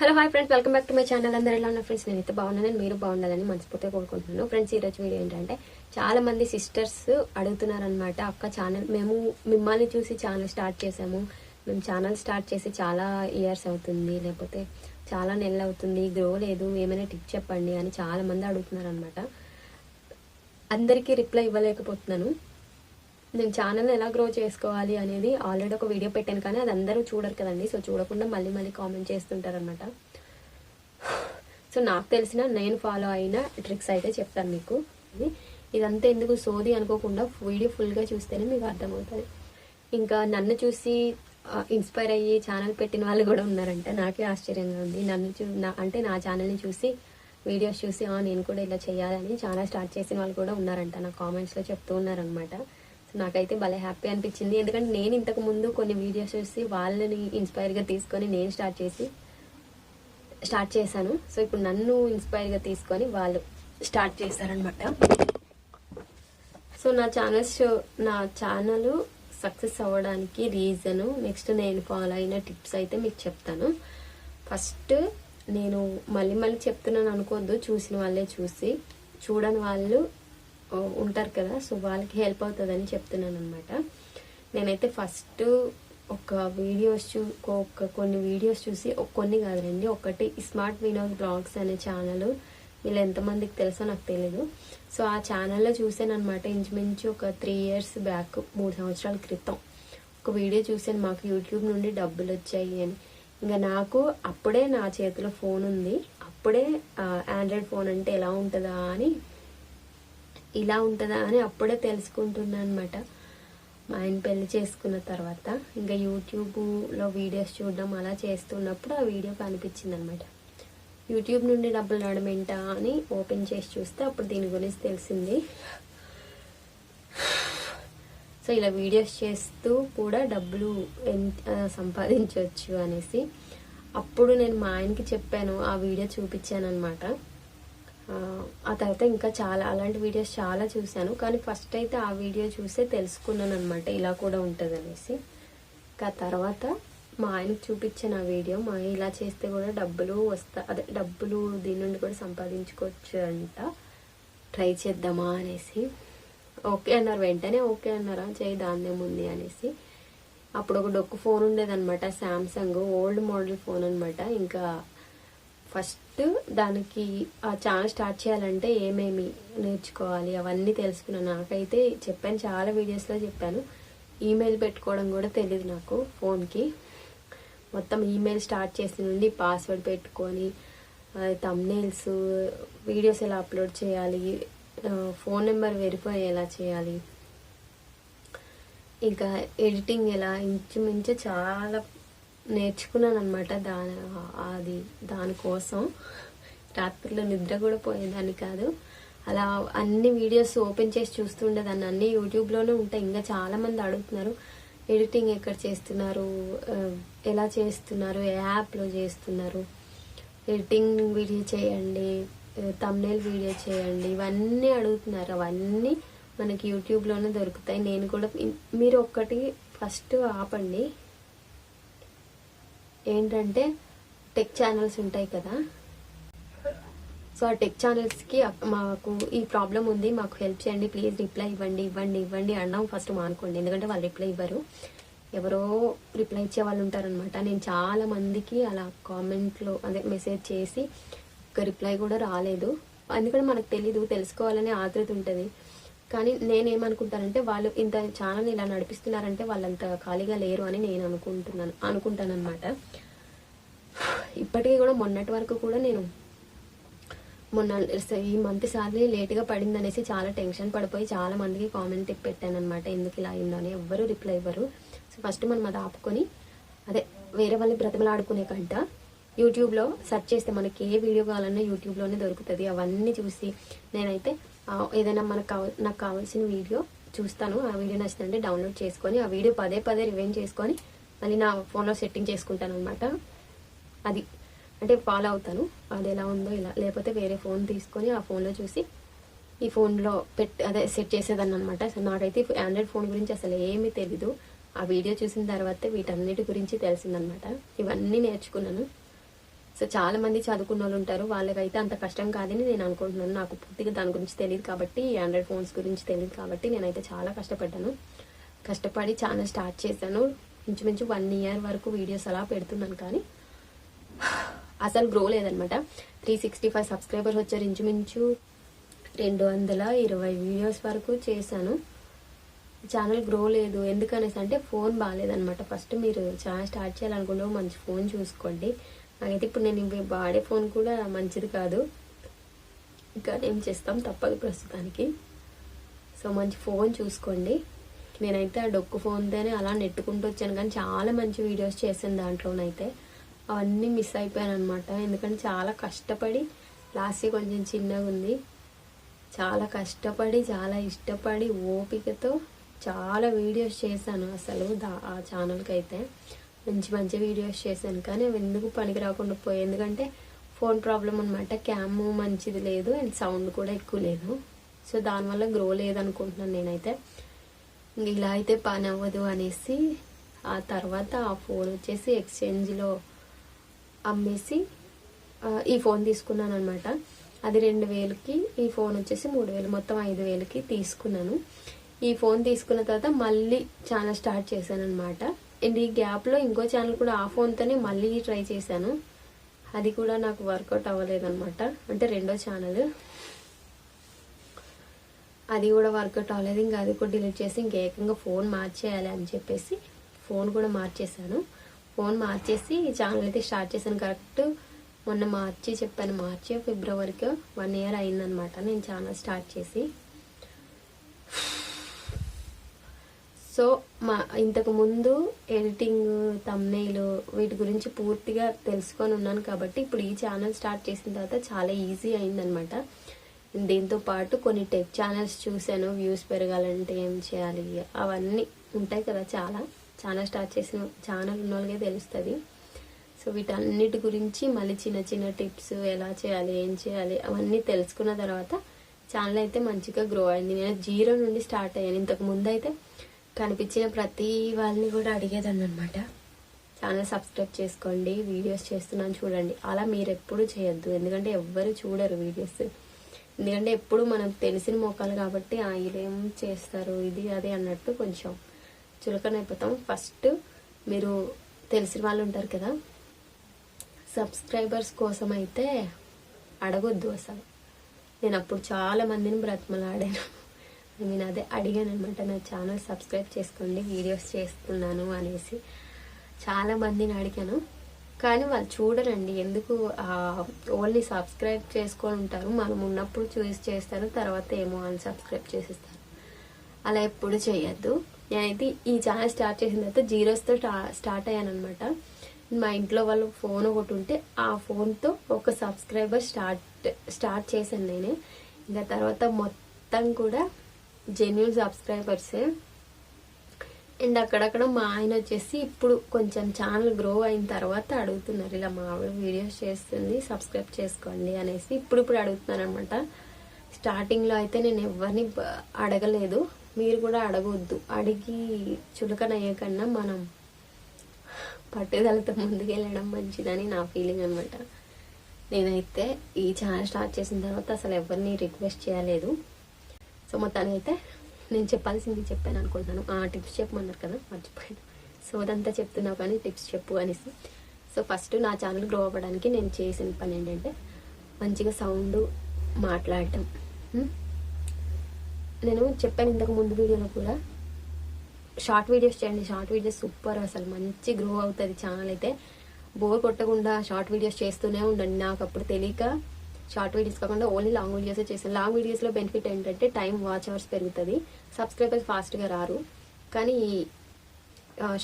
Hello hi friends. Welcome back to my channel. అందరూ ఎలా ఉన్న ఫ్రెండ్స్? నేనైతే బాగున్నానని మీరు బాగుండాలని మనస్ఫూర్తిగా కోరుకుంటున్నాను. ఫ్రెండ్స్ ఈరోజు వీడియో ఏంటంటే చాలా మంది సిస్టర్స్ అడుగుతున్నారనమాట అక్క ఛానల్ మేము మిమ్మల్ని చూసి ఛానల్ స్టార్ట్ చేసాము. మేము ఛానల్ స్టార్ట్ చేసి చాలా ఇయర్స్ అవుతుంది. లేకపోతే చాలా నెలలు అవుతుంది. గ్రో లేదు. ఏమైనా టిప్ చెప్పండి అని చాలా మంది అడుగుతున్నారనమాట అందరికీ రిప్లై ఇవ్వలేకపోతున్నాను. నేను ఛానల్ ఎలా గ్రో చేసుకోవాలి అనేది ఆల్రెడీ ఒక వీడియో పెట్టాను కానీ అది అందరూ చూడరు కదండి. సో చూడకుండా మళ్ళీ మళ్ళీ కామెంట్ చేస్తుంటారనమాట సో నాకు తెలిసిన నేను ఫాలో అయిన ట్రిక్స్ అయితే చెప్తాను మీకు. ఇదంతా ఎందుకు సోది అనుకోకుండా వీడియో ఫుల్గా చూస్తేనే మీకు అర్థమవుతుంది. ఇంకా నన్ను చూసి ఇన్స్పైర్ అయ్యి ఛానల్ పెట్టిన వాళ్ళు కూడా ఉన్నారంట నాకే ఆశ్చర్యంగా ఉంది. నన్ను చూ నా అంటే నా ఛానల్ని చూసి వీడియోస్ చూసి నేను కూడా ఇలా చేయాలని చాలా స్టార్ట్ చేసిన వాళ్ళు కూడా ఉన్నారంట. నా కామెంట్స్లో చెప్తూ ఉన్నారనమాట నాకైతే భలే హ్యాపీ అనిపించింది. ఎందుకంటే నేను ఇంతకు ముందు కొన్ని వీడియోస్ చూసి వాళ్ళని ఇన్స్పైర్గా తీసుకొని నేను స్టార్ట్ చేసి స్టార్ట్ చేశాను. సో ఇప్పుడు నన్ను ఇన్స్పైర్గా తీసుకొని వాళ్ళు స్టార్ట్ చేశారనమాట సో నా ఛానల్స్ నా ఛానల్ సక్సెస్ అవ్వడానికి రీజను నెక్స్ట్ నేను ఫాలో అయిన టిప్స్ అయితే మీకు చెప్తాను. ఫస్ట్ నేను మళ్ళీ మళ్ళీ చెప్తున్నాను అనుకోవద్దు. చూసిన వాళ్ళే చూసి చూడని వాళ్ళు ఉంటారు కదా సో వాళ్ళకి హెల్ప్ అవుతుందని చెప్తున్నాను అనమాట నేనైతే ఫస్ట్ ఒక వీడియోస్ చూ ఒక కొన్ని వీడియోస్ చూసి కొన్ని కాదులండి ఒకటి స్మార్ట్ వినోద్ బ్లాగ్స్ అనే ఛానల్ వీళ్ళు ఎంతమందికి తెలుసో నాకు తెలీదు. సో ఆ ఛానల్లో చూశాను అనమాట ఇంచుమించు ఒక త్రీ ఇయర్స్ బ్యాక్ మూడు సంవత్సరాల క్రితం. ఒక వీడియో చూసాను మాకు యూట్యూబ్ నుండి డబ్బులు వచ్చాయి అని. ఇంకా నాకు అప్పుడే నా చేతిలో ఫోన్ ఉంది అప్పుడే ఆండ్రాయిడ్ ఫోన్ అంటే ఎలా ఉంటుందా అని ఇలా ఉంటుందా అని అప్పుడే తెలుసుకుంటున్నాను అనమాట మా ఆయన పెళ్ళి చేసుకున్న తర్వాత ఇంకా యూట్యూబ్లో వీడియోస్ చూడడం అలా చేస్తున్నప్పుడు ఆ వీడియో కనిపించింది అనమాట యూట్యూబ్ నుండి డబ్బులు రావడం ఏంటా అని ఓపెన్ చేసి చూస్తే అప్పుడు దీని గురించి తెలిసింది. సో ఇలా వీడియోస్ చేస్తూ కూడా డబ్బులు సంపాదించవచ్చు అనేసి. అప్పుడు నేను మా ఆయనకి చెప్పాను ఆ వీడియో చూపించాను అనమాట ఆ తర్వాత ఇంకా చాలా అలాంటి వీడియోస్ చాలా చూశాను. కానీ ఫస్ట్ అయితే ఆ వీడియో చూసే తెలుసుకున్నాను అనమాట ఇలా కూడా ఉంటుంది అనేసి ఇంకా తర్వాత మా ఆయనకి చూపించిన ఆ వీడియో మా ఇలా చేస్తే కూడా డబ్బులు వస్తా అదే డబ్బులు దీని నుండి కూడా సంపాదించుకోవచ్చు అంట ట్రై చేద్దామా అనేసి. ఓకే అన్నారు వెంటనే ఓకే అన్నారా? చేయి దాందేముంది అనేసి. అప్పుడు ఒక డొక్కు ఫోన్ ఉండేదన్నమాట శాంసంగ్ ఓల్డ్ మోడల్ ఫోన్ అనమాట ఇంకా ఫస్ట్ దానికి ఆ ఛానల్ స్టార్ట్ చేయాలంటే ఏమేమి నేర్చుకోవాలి అవన్నీ తెలుసుకున్నాను. నాకైతే చెప్పాను చాలా వీడియోస్లో చెప్పాను. ఈమెయిల్ పెట్టుకోవడం కూడా తెలియదు నాకు ఫోన్కి. మొత్తం ఈమెయిల్ స్టార్ట్ చేసిన నుండి పాస్వర్డ్ పెట్టుకొని తమ్నేల్స్ వీడియోస్ ఎలా అప్లోడ్ చేయాలి ఫోన్ నెంబర్ వెరిఫై ఎలా చేయాలి ఇంకా ఎడిటింగ్ ఎలా ఇంచుమించు చాలా నేర్చుకున్నాను అనమాట దాని అది దానికోసం రాత్రిలో నిద్ర కూడా పోయేదాన్ని కాదు. అలా అన్ని వీడియోస్ ఓపెన్ చేసి చూస్తుండేదాన్ని. అన్ని యూట్యూబ్లోనే ఉంటాయి. ఇంకా చాలా మంది అడుగుతున్నారు ఎడిటింగ్ ఎక్కడ చేస్తున్నారు? ఎలా చేస్తున్నారు? ఏ యాప్లో చేస్తున్నారు? ఎడిటింగ్ వీడియో చేయండి తమ్నేల్ వీడియో చేయండి. ఇవన్నీ అడుగుతున్నారు. అవన్నీ మనకి యూట్యూబ్లోనే దొరుకుతాయి. నేను కూడా మీరు ఒక్కటి ఫస్ట్ ఆపండి. ఏంటంటే టెక్ ఛానల్స్ ఉంటాయి కదా. సో ఆ టెక్ ఛానల్స్కి మాకు ఈ ప్రాబ్లం ఉంది. మాకు హెల్ప్ చేయండి ప్లీజ్ రిప్లై ఇవ్వండి ఇవ్వండి ఇవ్వండి అన్నాం ఫస్ట్ మానుకోండి. ఎందుకంటే వాళ్ళు రిప్లై ఇవ్వరు. ఎవరో రిప్లై ఇచ్చే వాళ్ళు ఉంటారనమాట నేను చాలా మందికి అలా కామెంట్లో అదే మెసేజ్ చేసి ఒక రిప్లై కూడా రాలేదు. ఎందుకంటే మనకు తెలీదు తెలుసుకోవాలనే ఆతృత ఉంటుంది. కానీ నేనేమనుకుంటానంటే వాళ్ళు ఇంత ఛానల్ ఇలా నడిపిస్తున్నారంటే వాళ్ళంత ఖాళీగా లేరు అని నేను అనుకుంటున్నాను అనుకుంటాను అనమాట ఇప్పటికీ కూడా మొన్నటి వరకు కూడా నేను మొన్న ఈ మంత్ సార్లీ లేట్గా పడింది అనేసి చాలా టెన్షన్ పడిపోయి చాలా మందికి కామెంట్ పెట్టాను అనమాట ఎందుకు ఇలా అయిందని ఎవ్వరు రిప్లై ఇవ్వరు. సో ఫస్ట్ మనం అది ఆపుకొని అదే వేరే వాళ్ళని బ్రతిమలాడుకునే కంట యూట్యూబ్లో సెర్చ్ చేస్తే మనకి ఏ వీడియో కావాలన్నా యూట్యూబ్లోనే దొరుకుతుంది. అవన్నీ చూసి నేనైతే ఏదైనా మనకు కావ నాకు కావాల్సిన వీడియో చూస్తాను. ఆ వీడియో నచ్చిందంటే డౌన్లోడ్ చేసుకొని ఆ వీడియో పదే పదే రివైన్ చేసుకొని మళ్ళీ నా ఫోన్లో సెట్టింగ్ చేసుకుంటాను అనమాట అది. అంటే ఫాలో అవుతాను. అది ఎలా ఉందో ఇలా. లేకపోతే వేరే ఫోన్ తీసుకొని ఆ ఫోన్లో చూసి ఈ ఫోన్లో పెట్ అదే సెట్ చేసేదాన్ని అనమాట అసలు నాకైతే ఆండ్రాయిడ్ ఫోన్ గురించి అసలు ఏమీ తెలీదు. ఆ వీడియో చూసిన తర్వాత వీటన్నిటి గురించి తెలిసిందనమాట ఇవన్నీ నేర్చుకున్నాను. సో చాలా మంది చదువుకున్న వాళ్ళు ఉంటారు. వాళ్ళకైతే అంత కష్టం కాదని నేను అనుకుంటున్నాను. నాకు పూర్తిగా దాని గురించి తెలియదు కాబట్టి ఆండ్రాయిడ్ ఫోన్స్ గురించి తెలియదు కాబట్టి నేనైతే చాలా కష్టపడ్డాను. కష్టపడి చాలా స్టార్ట్ చేశాను. ఇంచుమించు వన్ ఇయర్ వరకు వీడియోస్ అలా పెడుతున్నాను కానీ అసలు గ్రో లేదనమాట త్రీ సిక్స్టీ ఫైవ్ సబ్స్క్రైబర్స్ వచ్చారు. ఇంచుమించు రెండు వందల ఇరవై వీడియోస్ వరకు చేశాను. ఛానల్ గ్రో లేదు. ఎందుకనేసి అంటే ఫోన్ బాగాలేదనమాట ఫస్ట్ మీరు ఛానల్ స్టార్ట్ చేయాలనుకుంటే మంచి ఫోన్ చూసుకోండి. అయితే ఇప్పుడు నేను ఇవి వాడే ఫోన్ కూడా మంచిది కాదు. ఇంకా ఏం చేస్తాం తప్పదు ప్రస్తుతానికి. సో మంచి ఫోన్ చూసుకోండి. నేనైతే ఆ డొక్కు ఫోన్తోనే అలా నెట్టుకుంటూ వచ్చాను. కానీ చాలా మంచి వీడియోస్ చేశాను దాంట్లోనైతే. అవన్నీ మిస్ అయిపోయాను అనమాట ఎందుకంటే చాలా కష్టపడి లాస్ట్ కొంచెం చిన్నగా ఉంది. చాలా కష్టపడి చాలా ఇష్టపడి ఓపికతో చాలా వీడియోస్ చేశాను అసలు దా ఆ ఛానల్కి అయితే మంచి మంచి వీడియోస్ చేశాను. కానీ అవి ఎందుకు పనికి రాకుండా పోయాయి? ఎందుకంటే ఫోన్ ప్రాబ్లం అనమాట క్యామ్ మంచిది లేదు అండ్ సౌండ్ కూడా ఎక్కువ లేదు. సో దానివల్ల గ్రో లేదనుకుంటున్నాను నేనైతే. ఇలా అయితే పని అవ్వదు అనేసి ఆ తర్వాత ఆ ఫోన్ వచ్చేసి ఎక్స్చేంజ్లో అమ్మేసి ఈ ఫోన్ తీసుకున్నాను అనమాట అది రెండు వేలకి ఈ ఫోన్ వచ్చేసి మూడు వేలు మొత్తం ఐదు వేలకి తీసుకున్నాను. ఈ ఫోన్ తీసుకున్న తర్వాత మళ్ళీ ఛానల్ స్టార్ట్ చేశాను అనమాట అండ్ ఈ గ్యాప్లో ఇంకో ఛానల్ కూడా ఆ ఫోన్తోనే మళ్ళీ ట్రై చేశాను. అది కూడా నాకు వర్కౌట్ అవ్వలేదన్నమాట. అంటే రెండో ఛానల్ అది కూడా వర్కౌట్ అవ్వలేదు. ఇంకా అది కూడా డిలీట్ చేసి ఇంకేకంగా ఏకంగా ఫోన్ మార్చేయాలి అని చెప్పేసి ఫోన్ కూడా మార్చేశాను. ఫోన్ మార్చేసి ఛానల్ అయితే స్టార్ట్ చేశాను. కరెక్ట్ మొన్న మార్చి చెప్పాను. మార్చి ఫిబ్రవరికి వన్ ఇయర్ అయిందనమాట నేను ఛానల్ స్టార్ట్ చేసి. సో మా ఇంతకు ముందు ఎడిటింగ్ తమ్నైల్ వీటి గురించి పూర్తిగా తెలుసుకొని ఉన్నాను కాబట్టి ఇప్పుడు ఈ ఛానల్ స్టార్ట్ చేసిన తర్వాత చాలా ఈజీ అయిందనమాట దీంతో పాటు కొన్ని టెక్ ఛానల్స్ చూశాను వ్యూస్ పెరగాలంటే ఏం చేయాలి అవన్నీ ఉంటాయి కదా చాలా. ఛానల్ స్టార్ట్ చేసిన ఛానల్ ఉన్న వాళ్ళకే తెలుస్తుంది. సో వీటన్నిటి గురించి మళ్ళీ చిన్న చిన్న టిప్స్ ఎలా చేయాలి ఏం చేయాలి అవన్నీ తెలుసుకున్న తర్వాత ఛానల్ అయితే మంచిగా గ్రో అయింది. నేను జీరో నుండి స్టార్ట్ అయ్యాను. ఇంతకు ముందు అయితే కనిపించిన ప్రతి వాళ్ళని కూడా అడిగేదాన్ని అనమాట ఛానల్ సబ్స్క్రైబ్ చేసుకోండి వీడియోస్ చేస్తున్నాను చూడండి. అలా మీరు ఎప్పుడు చేయొద్దు. ఎందుకంటే ఎవ్వరు చూడరు వీడియోస్. ఎందుకంటే ఎప్పుడు మనం తెలిసిన మోకాలు కాబట్టి ఆ ఇదేం చేస్తారు? ఇది అది అన్నట్టు కొంచెం చులకన అయిపోతాం. ఫస్ట్ మీరు తెలిసిన వాళ్ళు ఉంటారు కదా సబ్స్క్రైబర్స్ కోసం అయితే అడగొద్దు అసలు. నేను అప్పుడు చాలా మందిని బ్రతిమలాడాను. నేను అదే అడిగాను అనమాట నా ఛానల్ సబ్స్క్రైబ్ చేసుకోండి వీడియోస్ చేస్తున్నాను అనేసి. చాలా మందిని అడిగాను. కానీ వాళ్ళు చూడరండి ఎందుకు ఓన్లీ సబ్స్క్రైబ్ చేసుకొని ఉంటారు మనం ఉన్నప్పుడు చూసి చేస్తారు తర్వాత ఏమో అని సబ్స్క్రైబ్ చేసేస్తారు. అలా ఎప్పుడు చేయొద్దు. నేనైతే ఈ ఛానల్ స్టార్ట్ చేసిన తర్వాత జీరోస్తో స్టార్ట్ అయ్యాను అనమాట మా ఇంట్లో వాళ్ళు ఫోన్ ఒకటి ఉంటే ఆ ఫోన్తో ఒక సబ్స్క్రైబర్ స్టార్ట్ స్టార్ట్ చేశాను నేనే. ఇంకా తర్వాత మొత్తం కూడా జెన్యున్ సబ్స్క్రైబర్సే అండ్ అక్కడక్కడ మా ఆయన వచ్చేసి ఇప్పుడు కొంచెం ఛానల్ గ్రో అయిన తర్వాత అడుగుతున్నారు ఇలా మా ఆవిడ వీడియోస్ చేస్తుంది సబ్స్క్రైబ్ చేసుకోండి అనేసి. ఇప్పుడు ఇప్పుడు అడుగుతున్నారు అనమాట స్టార్టింగ్లో అయితే నేను ఎవరిని అడగలేదు. మీరు కూడా అడగొద్దు. అడిగి చులకన అయ్యకన్నా మనం పట్టుదలతో ముందుకెళ్ళడం మంచిదని నా ఫీలింగ్ అనమాట నేనైతే ఈ ఛానల్ స్టార్ట్ చేసిన తర్వాత అసలు ఎవరిని రిక్వెస్ట్ చేయలేదు. సో మొత్తాన్ని అయితే నేను చెప్పాల్సింది చెప్పాను అనుకుంటున్నాను. ఆ టిప్స్ చెప్పమన్నారు కదా మర్చిపోయాను. సో అదంతా చెప్తున్నావు కానీ టిప్స్ చెప్పు అనేసి. సో ఫస్ట్ నా ఛానల్ గ్రో అవ్వడానికి నేను చేసిన పని ఏంటంటే మంచిగా సౌండ్ మాట్లాడటం. నేను చెప్పాను ఇంతకు ముందు వీడియోలో కూడా. షార్ట్ వీడియోస్ చేయండి షార్ట్ వీడియోస్ సూపర్ అసలు మంచి గ్రో అవుతుంది ఛానల్ అయితే. బోర్ కొట్టకుండా షార్ట్ వీడియోస్ చేస్తూనే ఉండండి. నాకు అప్పుడు తెలియక షార్ట్ వీడియోస్ కాకుండా ఓన్లీ లాంగ్ వీడియోస్ చేస్తాను లాంగ్ వీడియోస్లో బెనిఫిట్ ఏంటంటే టైం వాచ్ అవర్స్ పెరుగుతుంది. సబ్స్క్రైబర్స్ ఫాస్ట్గా రారు. కానీ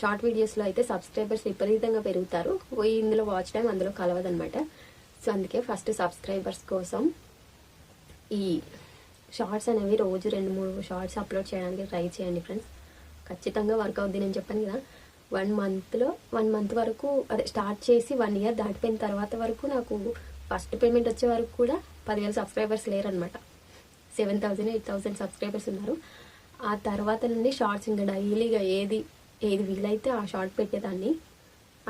షార్ట్ వీడియోస్లో అయితే సబ్స్క్రైబర్స్ విపరీతంగా పెరుగుతారు. ఇందులో వాచ్ టైం అందులో కలవదనమాట సో అందుకే ఫస్ట్ సబ్స్క్రైబర్స్ కోసం ఈ షార్ట్స్ అనేవి రోజు రెండు మూడు షార్ట్స్ అప్లోడ్ చేయడానికి ట్రై చేయండి ఫ్రెండ్స్. ఖచ్చితంగా వర్క్ అవుద్ది. నేను చెప్పాను కదా వన్ మంత్లో వన్ మంత్ వరకు అదే స్టార్ట్ చేసి వన్ ఇయర్ దాటిపోయిన తర్వాత వరకు నాకు ఫస్ట్ పేమెంట్ వచ్చే వరకు కూడా పదివేల subscribers లేరనమాట seven thousand eight thousand subscribers ఉన్నారు. ఆ తర్వాత నుండి షార్ట్స్ ఇంకా డైలీగా ఏది ఏది వీలైతే ఆ షార్ట్ పెట్టేదాన్ని.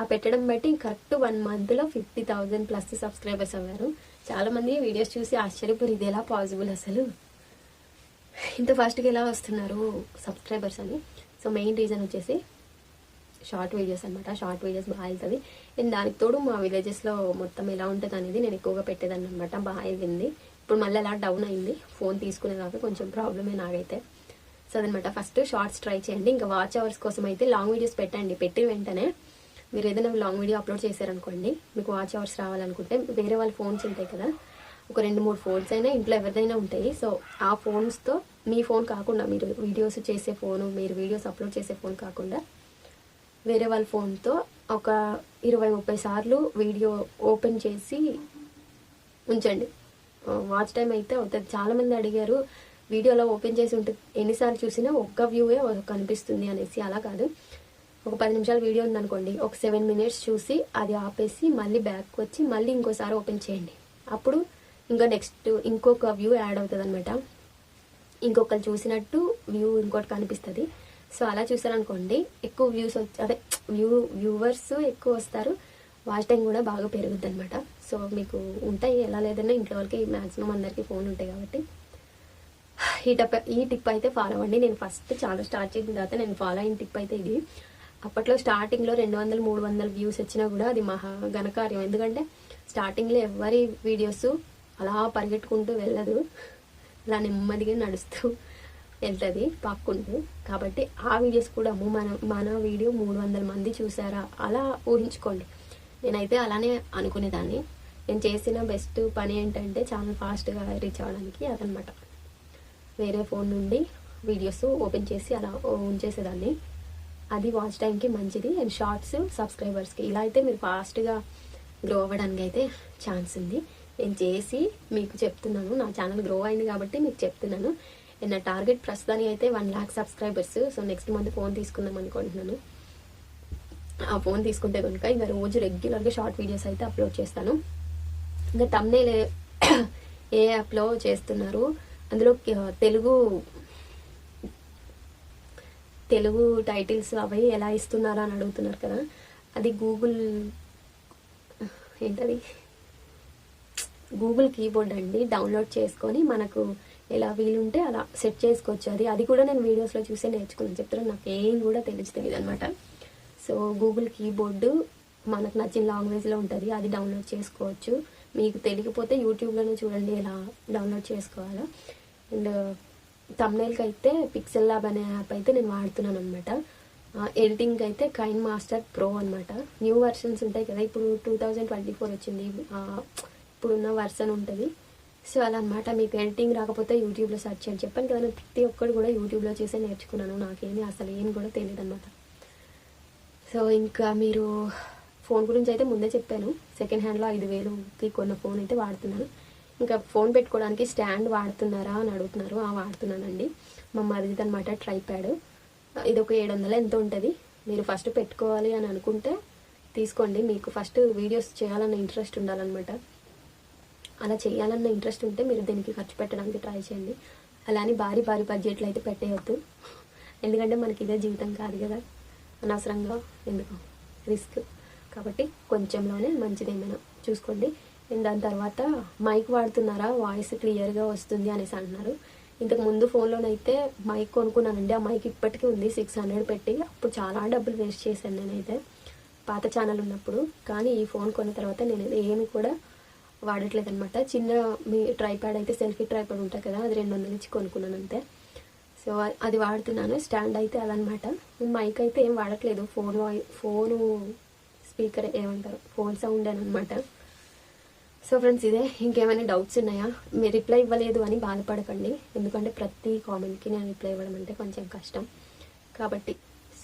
ఆ పెట్టడం బట్టి కరెక్ట్ వన్ మంత్లో ఫిఫ్టీ థౌజండ్ ప్లస్ సబ్స్క్రైబర్స్ అవ్వారు. చాలా మంది వీడియోస్ చూసి ఆశ్చర్యపోయి ఇది ఎలా పాసిబుల్ అసలు? ఇంత ఫాస్ట్గా ఎలా వస్తున్నారు సబ్స్క్రైబర్స్ అని. సో మెయిన్ రీజన్ వచ్చేసి షార్ట్ వీడియోస్ అనమాట షార్ట్ వీడియోస్ బాగా వెళ్తుంది. అండ్ దానికి తోడు మా విలేజెస్లో మొత్తం ఎలా ఉంటుంది అనేది నేను ఎక్కువగా పెట్టేదాన్ని అనమాట బాగా వెళ్ళింది ఇప్పుడు మళ్ళీ అలా డౌన్ అయింది. ఫోన్ తీసుకునేదాకా కొంచెం ప్రాబ్లమే నాకైతే. సో అదనమాట. ఫస్ట్ షార్ట్స్ ట్రై చేయండి. ఇంకా వాచ్ అవర్స్ కోసం అయితే లాంగ్ వీడియోస్ పెట్టండి. పెట్టి వెంటనే మీరు ఏదైనా లాంగ్ వీడియో అప్లోడ్ చేశారనుకోండి మీకు వాచ్ అవర్స్ రావాలనుకుంటే వేరే వాళ్ళ ఫోన్స్ ఉంటాయి కదా. ఒక రెండు మూడు ఫోన్స్ అయినా ఇంట్లో ఎవరిదైనా ఉంటాయి. సో ఆ ఫోన్స్తో మీ ఫోన్ కాకుండా మీరు వీడియోస్ చేసే ఫోను మీరు వీడియోస్ అప్లోడ్ చేసే ఫోన్ కాకుండా వేరే వాళ్ళ ఫోన్తో ఒక ఇరవై ముప్పై సార్లు వీడియో ఓపెన్ చేసి ఉంచండి. వాచ్ టైం అయితే అవుతుంది. చాలామంది అడిగారు అడిగారు వీడియోలో ఓపెన్ చేసి ఉంటుంది ఎన్నిసార్లు చూసినా ఒక్క వ్యూవే కనిపిస్తుంది అనేసి. అలా కాదు. ఒక పది నిమిషాల వీడియో ఉందనుకోండి. ఒక సెవెన్ మినిట్స్ చూసి అది ఆపేసి మళ్ళీ బ్యాక్ వచ్చి మళ్ళీ ఇంకోసారి ఓపెన్ చేయండి. అప్పుడు ఇంకా నెక్స్ట్ ఇంకొక వ్యూ యాడ్ అవుతుంది అనమాట ఇంకొకరు చూసినట్టు వ్యూ ఇంకోటి కనిపిస్తుంది. సో అలా చూసారనుకోండి ఎక్కువ వ్యూస్ వచ్చి అదే వ్యూ వ్యూవర్స్ ఎక్కువ వస్తారు. వాచ్ టైం కూడా బాగా పెరుగుద్ది అనమాట సో మీకు ఉంటాయి ఎలా లేదన్నా ఇంట్లో వాళ్ళకి మ్యాక్సిమం అందరికీ ఫోన్ ఉంటాయి కాబట్టి. ఈ టప్ ఈ టిప్ అయితే ఫాలో అవ్వండి. నేను ఫస్ట్ చాలా స్టార్ట్ చేసిన తర్వాత నేను ఫాలో అయిన టిప్ అయితే ఇది. అప్పట్లో స్టార్టింగ్లో రెండు వందలు మూడు వందల వ్యూస్ వచ్చినా కూడా అది మహా ఘనకార్యం. ఎందుకంటే స్టార్టింగ్లో ఎవరి వీడియోస్ అలా పరిగెట్టుకుంటూ వెళ్ళదు. అలా నెమ్మదిగా నడుస్తూ వెళ్తుంది పాక్కుంటూ కాబట్టి ఆ వీడియోస్ కూడా అమ్మో మన మన వీడియో మూడు వందల మంది చూసారా? అలా ఊహించుకోండి. నేనైతే అలానే అనుకునేదాన్ని. నేను చేసిన బెస్ట్ పని ఏంటంటే చాలా ఫాస్ట్గా రీచ్ అవ్వడానికి అదనమాట వేరే ఫోన్ నుండి వీడియోస్ ఓపెన్ చేసి అలా ఉంచేసేదాన్ని. అది వాచ్ టైంకి మంచిది. అండ్ షార్ట్స్ సబ్స్క్రైబర్స్కి. ఇలా అయితే మీరు ఫాస్ట్గా గ్రో అవ్వడానికి అయితే ఛాన్స్ ఉంది. నేను చేసి మీకు చెప్తున్నాను. నా ఛానల్ గ్రో అయింది కాబట్టి మీకు చెప్తున్నాను. నా టార్గెట్ ప్రస్తుతానికి అయితే one lakh subscribers so next month phone తీసుకుందాం అనుకుంటున్నాను. ఆ ఫోన్ తీసుకుంటే కనుక ఇంకా రోజు రెగ్యులర్గా షార్ట్ వీడియోస్ అయితే అప్లోడ్ చేస్తాను. ఇంకా తమ్నేల్ ఏ యాప్లో చేస్తున్నారు. అందులో తెలుగు తెలుగు టైటిల్స్ అవి ఎలా ఇస్తున్నారా అని అడుగుతున్నారు కదా. అది గూగుల్ ఏంటది? గూగుల్ కీబోర్డ్ అండి. డౌన్లోడ్ చేసుకొని మనకు ఎలా వీలుంటే అలా సెట్ చేసుకోవచ్చు. అది అది కూడా నేను వీడియోస్లో చూసే నేర్చుకున్నాను. చెప్తున్నాను నాకు ఏం కూడా తెలిసి తెలియదు అనమాట సో గూగుల్ కీబోర్డు మనకు నచ్చిన లాంగ్వేజ్లో ఉంటుంది. అది డౌన్లోడ్ చేసుకోవచ్చు. మీకు తెలియకపోతే యూట్యూబ్లోనే చూడండి ఎలా డౌన్లోడ్ చేసుకోవాలో. అండ్ తమ్నైల్కి అయితే పిక్సెల్ ల్యాబ్ అనే యాప్ అయితే నేను వాడుతున్నాను అనమాట ఎడిటింగ్కి అయితే కైన్ మాస్టర్ ప్రో అనమాట న్యూ వర్షన్స్ ఉంటాయి కదా ఇప్పుడు టూ థౌజండ్ ట్వంటీ ఫోర్ వచ్చింది ఇప్పుడున్న వర్షన్ ఉంటుంది. సో అలా అనమాట మీకు ఎడిటింగ్ రాకపోతే యూట్యూబ్లో సెర్చ్ చేయాలి చెప్పాను కదా నేను ప్రతి ఒక్కరు కూడా యూట్యూబ్లో చేసే నేర్చుకున్నాను. నాకేమి అసలు ఏం కూడా తెలియదు అనమాట సో ఇంకా మీరు ఫోన్ గురించి అయితే ముందే చెప్పాను. సెకండ్ హ్యాండ్లో ఐదు వేలుకి కొన్న ఫోన్ అయితే వాడుతున్నాను. ఇంకా ఫోన్ పెట్టుకోవడానికి స్టాండ్ వాడుతున్నారా అని అడుగుతున్నారు. ఆ వాడుతున్నానండి. మా మరిది అనమాట ట్రైప్యాడ్ ఇది ఒక ఏడు వందలు ఎంత ఉంటుంది? మీరు ఫస్ట్ పెట్టుకోవాలి అని అనుకుంటే తీసుకోండి. మీకు ఫస్ట్ వీడియోస్ చేయాలన్న ఇంట్రెస్ట్ ఉండాలన్నమాట. అలా చేయాలన్న ఇంట్రెస్ట్ ఉంటే మీరు దీనికి ఖర్చు పెట్టడానికి ట్రై చేయండి. అలా అని భారీ భారీ బడ్జెట్లు అయితే పెట్టేయద్దు. ఎందుకంటే మనకి ఇదే జీవితం కాదు కదా. అనవసరంగా ఎందుకు? రిస్క్. కాబట్టి కొంచెంలోనే మంచిది ఏమైనా చూసుకోండి దాని తర్వాత మైక్ వాడుతున్నారా? వాయిస్ క్లియర్గా వస్తుంది అనేసి అంటున్నారు. ఇంతకు ముందు ఫోన్లోనైతే మైక్ కొనుక్కున్నానండి. ఆ మైక్ ఇప్పటికీ ఉంది. సిక్స్ హండ్రెడ్ పెట్టి అప్పుడు చాలా డబ్బులు వేస్ట్ చేశాను నేనైతే. పాత ఛానల్ ఉన్నప్పుడు. కానీ ఈ ఫోన్ కొన్న తర్వాత నేను ఏమి కూడా వాడట్లేదు అనమాట చిన్న మీ ట్రైప్యాడ్ అయితే సెల్ఫీ ట్రైప్యాడ్ ఉంటుంది కదా అది రెండు వందల నుంచి కొనుక్కున్నాను అంతే. సో అది వాడుతున్నాను. స్టాండ్ అయితే అదనమాట మైక్ అయితే ఏం వాడట్లేదు. ఫోన్ వాయి ఫోను స్పీకర్ ఏమంటారు? ఫోన్ సౌండ్ అని అనమాట సో ఫ్రెండ్స్ ఇదే. ఇంకేమైనా డౌట్స్ ఉన్నాయా? మీరు రిప్లై ఇవ్వలేదు అని బాధపడకండి. ఎందుకంటే ప్రతి కామెంట్కి నేను రిప్లై ఇవ్వడం అంటే కొంచెం కష్టం. కాబట్టి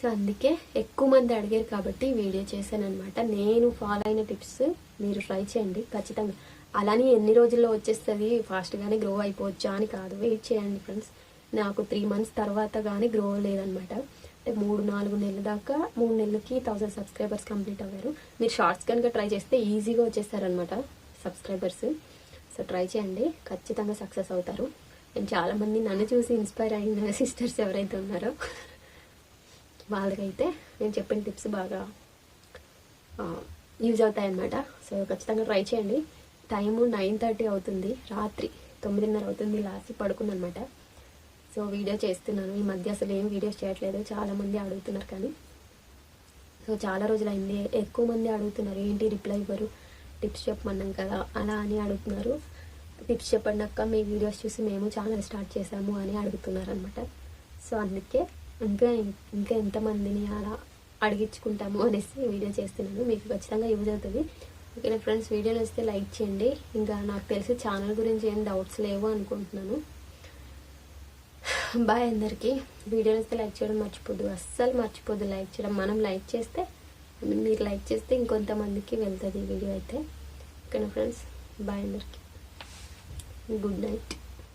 సో అందుకే ఎక్కువ మంది అడిగారు కాబట్టి వీడియో చేశాను అనమాట నేను ఫాలో అయిన టిప్స్ మీరు ట్రై చేయండి ఖచ్చితంగా. అలానే ఎన్ని రోజుల్లో వచ్చేస్తుంది ఫాస్ట్గానే గ్రో అయిపోవచ్చా అని కాదు. వెయిట్ చేయండి ఫ్రెండ్స్ నాకు త్రీ మంత్స్ తర్వాత కానీ గ్రో లేదనమాట అంటే మూడు నాలుగు నెలల దాకా మూడు నెలలకి థౌసండ్ సబ్స్క్రైబర్స్ కంప్లీట్ అవ్వారు. మీరు షార్ట్స్ కనుక ట్రై చేస్తే ఈజీగా వచ్చేస్తారనమాట సబ్స్క్రైబర్స్ సో ట్రై చేయండి. ఖచ్చితంగా సక్సెస్ అవుతారు. నేను చాలామంది నన్ను చూసి ఇన్స్పైర్ అయిన సిస్టర్స్ ఎవరైతే ఉన్నారో వాళ్ళకైతే నేను చెప్పిన టిప్స్ బాగా యూజ్ అవుతాయన్నమాట. సో ఖచ్చితంగా ట్రై చేయండి. టైము నైన్ థర్టీ అవుతుంది. రాత్రి తొమ్మిదిన్నర అవుతుంది. లాస్ట్ పడుకుందనమాట సో వీడియో చేస్తున్నాను. ఈ మధ్య అసలు ఏం వీడియోస్ చేయట్లేదు. చాలామంది అడుగుతున్నారు కానీ. సో చాలా రోజులు అయింది ఎక్కువ మంది అడుగుతున్నారు. ఏంటి రిప్లై ఇవ్వరు? టిప్స్ చెప్పమన్నాం కదా. అలా అని అడుగుతున్నారు. టిప్స్ చెప్పండి అక్క. మీ వీడియోస్ చూసి మేము ఛానల్ స్టార్ట్ చేసాము అని అడుగుతున్నారు అనమాట సో అందుకే ఇంకా ఇంకా ఎంతమందిని అలా అడిగించుకుంటాము అనేసి వీడియో చేస్తున్నాను. మీకు ఖచ్చితంగా యూజ్ అవుతుంది. ఓకేనా ఫ్రెండ్స్ వీడియోలు వస్తే లైక్ చేయండి. ఇంకా నాకు తెలిసి ఛానల్ గురించి ఏం డౌట్స్ లేవు అనుకుంటున్నాను. బాయ్ అందరికీ. వీడియోలు వస్తే లైక్ చేయడం మర్చిపోద్దు. అస్సలు మర్చిపోద్దు లైక్ చేయడం. మనం లైక్ చేస్తే మీరు లైక్ చేస్తే ఇంకొంతమందికి వెళ్తుంది ఈ వీడియో అయితే. ఓకేనా ఫ్రెండ్స్ బాయ్ అందరికీ. Good night.